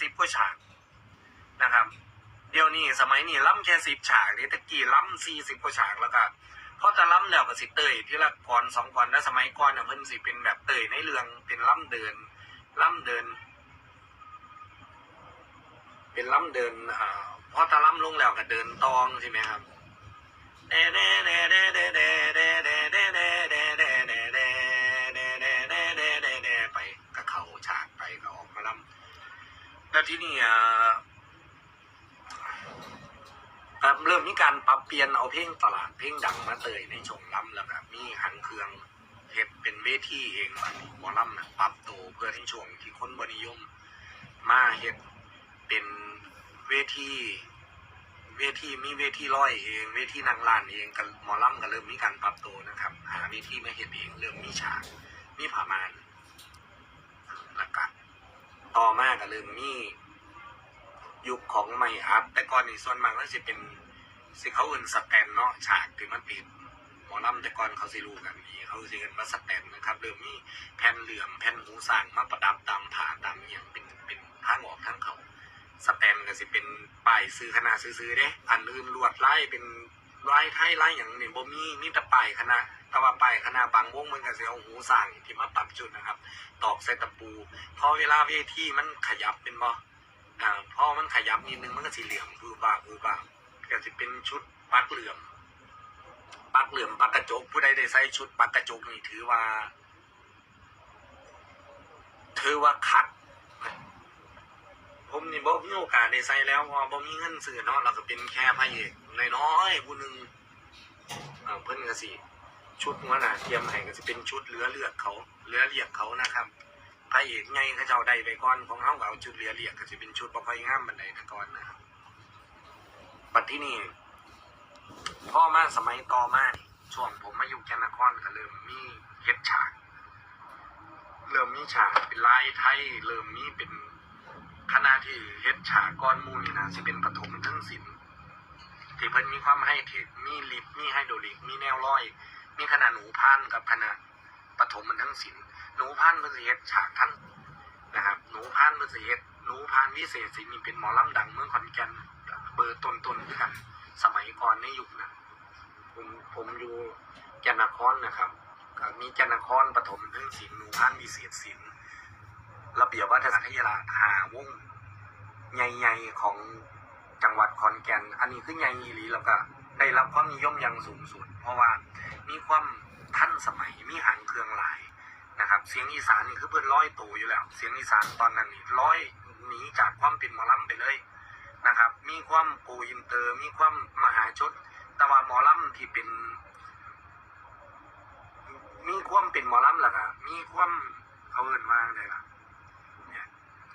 สิบกว่าฉากนะครับ เดี๋ยวนี้สมัยนี้ล้ำแค่สิบฉากนี่ตะกี้ล้ำสี่สิบกว่าฉากแล้วก็พอจะล้ำแล้วก็สิเตยที่ละก่อนสองก่อนแล้วสมัยก่อนเนี่ยเพิ่นสิเป็นแบบเตยในเรื่องเป็นล้ำเดินล้ำเดิน เป็นล้ำเดินอ่าพอตะล้ำลงแล้วก็เดินตองใช่ไหมครับเดเด แล้วที่นี่อ่าครับเริ่มมีการปรับเปลี่ยนเอาเพลงตลาดเพลงดังมาเตยในชงล้ำแล้วก็มีหันเครื่องเฮ็ดเป็นเวทีเองบัดนี้หมอล้ำนะปรับโตเพื่อที่ช่วงที่คนบนิยม มาเฮ็ดเป็นเวทีเวทีมีเวทีร้อยเองเวทีนางลานเองกันหมอล้ำก็เริ่มมีการปรับตัวนะครับ หาเวทีมาเฮ็ดเองเริ่มมีฉากมีผ่ามาน ต่อมาก็เริ่มมียุคของไม่อัพ แต่ก่อนนี่ส่วนมากก็จะเป็นสิเขาเอื่นสแตนเนาะฉากที่มันติดหมอลำแต่ก่อนเขาสิรู้กันนี้เขาสิเอินว่าสแตนนะครับเริ่มมีแผ่นเหลื่อมแผ่นหูสั่งมาประดับตามผาตามอย่างเป็นเป็นทางออกทางเขาสแตนก็สิเป็นป้ายซื้อคณะซื้อๆเด้อันอื่นลวดไล่เป็น ลายไทยไล่อย่างนี่บ่มีมีแต่ป้ายคณะต่ว่าป้ายคณะบางวงมันก็สิเอาหูสั่งที่มาปักจุดนะครับ ตอกใส่ตะปู พอเวลาเวทีมันขยับเป็นบ่อ่าพอมันขยับนิดนึงมันก็สีเหลี่ยมคือบ้าคือบ้าก็จะเป็นชุดปักเหลื่อม ปักเหลื่อมปักกระจก ผู้ใดได้ใส่ชุดปักกระจกนี่ถือว่า ถือว่าคัด ผมนี่บ่มีโอกาสได้ใส่แล้วพอบ่มีเงินซื้อเนาะเราก็เป็นแค่พระเอก น้อยๆผู้หนึงอ่าเพิ่นก็สิชุดหัวหน้าเตรียมให้ก็สิเป็นชุดเหลือเลือดเขาเหลือเลียกเขานะครับพระเอกไงเขาเจ้าใดไปก่อนของเขาเอาชุดเรียเรียกก็จะเป็นชุดบ่ค่อยงามบันไดแต่ก่อนนะครับปัจที่นี่พ่อมาสมัยต่อมาช่วงผมมาอยู่แกนนครก็เริ่มมีเฮ็ดฉากเริ่มมีฉากเป็นลายไทย เริ่มมีเป็นคณะที่เฮ็ดฉากก้อนมูนี่นะสิเป็นปฐม ที่เพิ่นมีความให้เทคมีลิฟมีไฮโดรลิก มีแนวร้อย มีคณะหนูพานกับคณะปฐมมันทั้งศิลป์หนูพันเพิ่นสิเฮ็ดฉากท่านนะครับหนูพันเพิ่นสิเฮ็ดหนูพันวิเศษสินี่เป็นหมอลำดังเมืองขอนแก่นเบอร์ต้นๆด้วยกันสมัยก่อนในยุคนั้นผมผมอยู่แก่นนครนะครับมีแก่นนครปฐมเรื่องศิลป์หนูพันวิเศษศิลป์ระเบียบวัฒนศิลป์หาวงใหญ่ๆของ จังหวัดขอนแก่น อันนี้คือใหญ่อีหลีแล้วก็ได้รับความนิยมอย่างสูงสุด เพราะว่ามีความทันสมัยมีหางเครื่องหลายนะครับเสียงอีสานนี่คือเพิ่นร้อยตัวอยู่แล้ว เสียงอีสานตอนนั้นนี่ร้อยหนีจากความเป็นหมอลำไปเลยนะครับ มีความโกอินเตอร์ มีความมหาชนแต่ว่าหมอลำที่เป็น มีความเป็นหมอลำล่ะครับมีความเขาเอินว่าเลยล่ะเนี่ย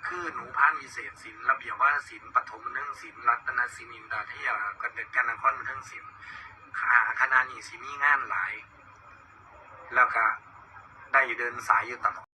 คือหนูพานวิเศษศิลป์ระเบียบว่าศิลป์ปฐมเนื่องศิลป์รัตนศิลป์อินดาทยกันเด็กกันนครเรื่องศิลป์ขาคณะนี้สิมีงานหลาย แล้วก็ได้เดินสายอยู่ตลอด